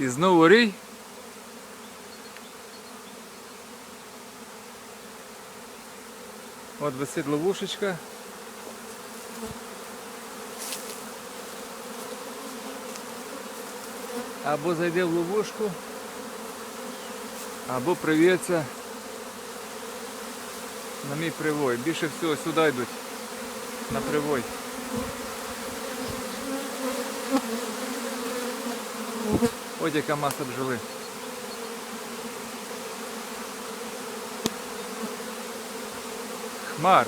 І знову рій. От висить ловушечка. Або зайде в ловушку, або прив'ється на мій привой. Більше всього сюди йдуть. На привой. Ось яка маса бджоли. Хмара.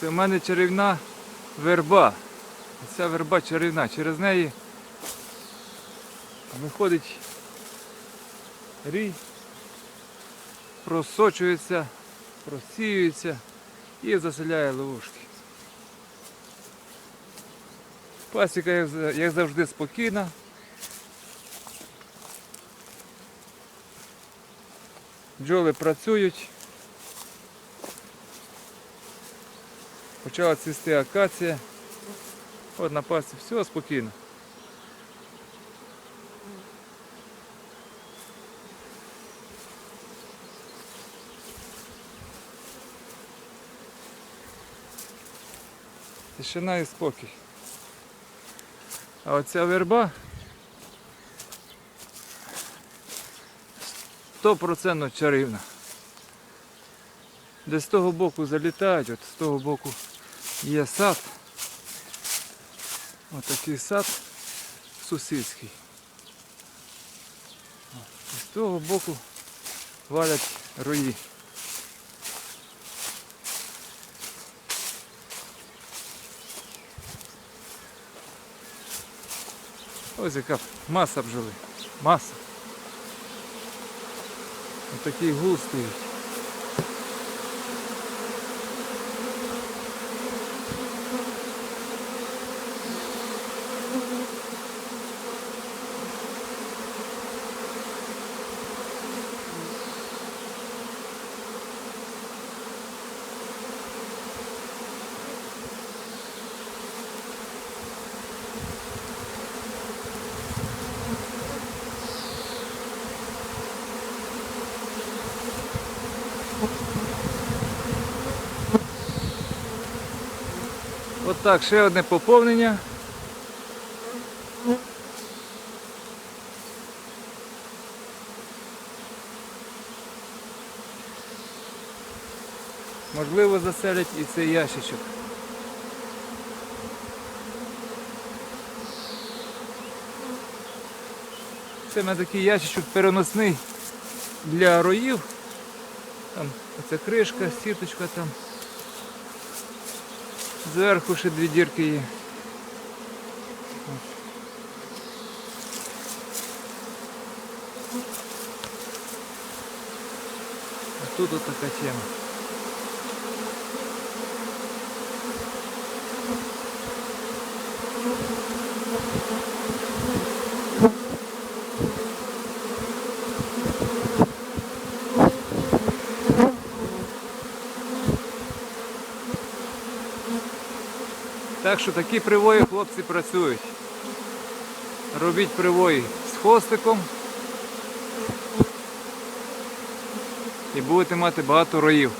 Це в мене чарівна верба. Ця верба чарівна. Через неї виходить рій, просочується, просіюється і заселяє ловушки. Пасіка, як завжди, спокійна. Бджоли працюють. Почала цвісти акація. От на пасі все спокійно. Тишина і спокій. А оця верба 100% чарівна. Де з того боку залітають, от з того боку є сад. Отакий сад сусідський. І з того боку валять рої. Ось яка маса бджоли. Маса. Отакий гул стоїть. От так, ще одне поповнення. Можливо, заселять і цей ящичок. Це на такий ящичок переносний для роїв. Там оця кришка, сіточка там. Зверху ще дві дірки є. А тут от така тема. Так що такі привої хлопці працюють. Робіть привої з хвостиком і будете мати багато роїв.